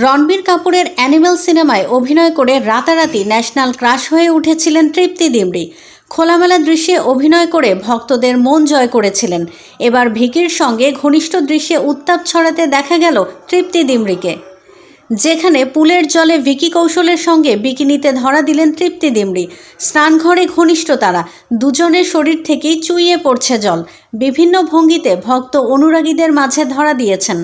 রণবীর কাপুরের অ্যানিমেল সিনেমায় অভিনয় করে রাতারাতি ন্যাশনাল ক্রাশ হয়ে উঠেছিলেন তৃপ্তি দিমরি। খোলামেলা দৃশ্যে অভিনয় করে ভক্তদের মন জয় করেছিলেন। এবার ভিকির সঙ্গে ঘনিষ্ঠ দৃশ্যে উত্তাপ ছড়াতে দেখা গেল তৃপ্তি দিমরিকে। যেখানে পুলের জলে ভিকি কৌশলের সঙ্গে বিকিনিতে ধরা দিলেন তৃপ্তি দিমরি। স্নানঘরে ঘনিষ্ঠ তারা। দুজনের শরীর থেকেই চুইয়ে পড়ছে জল। বিভিন্ন ভঙ্গিতে ভক্ত অনুরাগীদের মাঝে ধরা দিয়েছেন।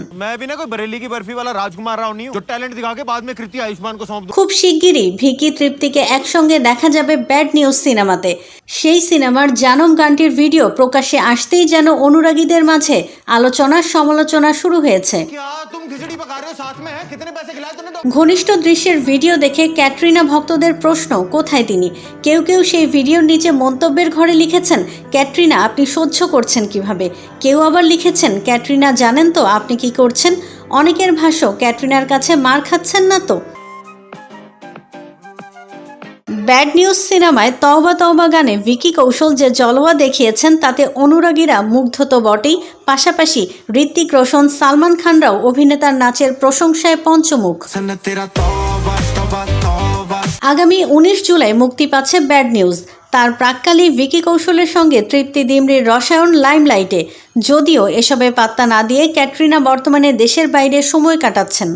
খুব শিগগিরই ভিকি তৃপ্তিকে একসঙ্গে দেখা যাবে ব্যাড নিউজ সিনেমাতে। সেই সিনেমার জানম গানটির ভিডিও প্রকাশে আসতেই যেন অনুরাগীদের মাঝে আলোচনা সমালোচনা শুরু হয়েছে। ঘনিষ্ঠ দৃশ্যের ভিডিও দেখে ক্যাটরিনা ভক্তদের প্রশ্ন কোথায় তিনি? কেউ কেউ সেই ভিডিওর নিচে মন্তব্যের ঘরে লিখেছেন ক্যাটরিনা আপনি সহ্য করছেন করছেন কীভাবে? কেউ আবার লিখেছেন ক্যাটরিনা জানেন তো আপনি কি করছেন? অনেকের ভাষ্য ক্যাটরিনার কাছে মার খাচ্ছেন না তো? ব্যাড নিউজ সিনেমায় তওবা তওবা গানে ভিকি কৌশল যে জলওয়া দেখিয়েছেন তাতে অনুরাগীরা মুগ্ধ তো বটেই। পাশাপাশি ঋত্বিক রোশন সালমান খানরাও অভিনেতার নাচের প্রশংসায় পঞ্চমুখ। আগামী উনিশ জুলাই মুক্তি পাচ্ছে ব্যাড নিউজ। তার প্রাককালী ভিকি কৌশলের সঙ্গে তৃপ্তি দিমরির রসায়ন লাইমলাইটে, যদিও এসবে পাত্তা না দিয়ে ক্যাটরিনা বর্তমানে দেশের বাইরে সময় কাটাচ্ছেন।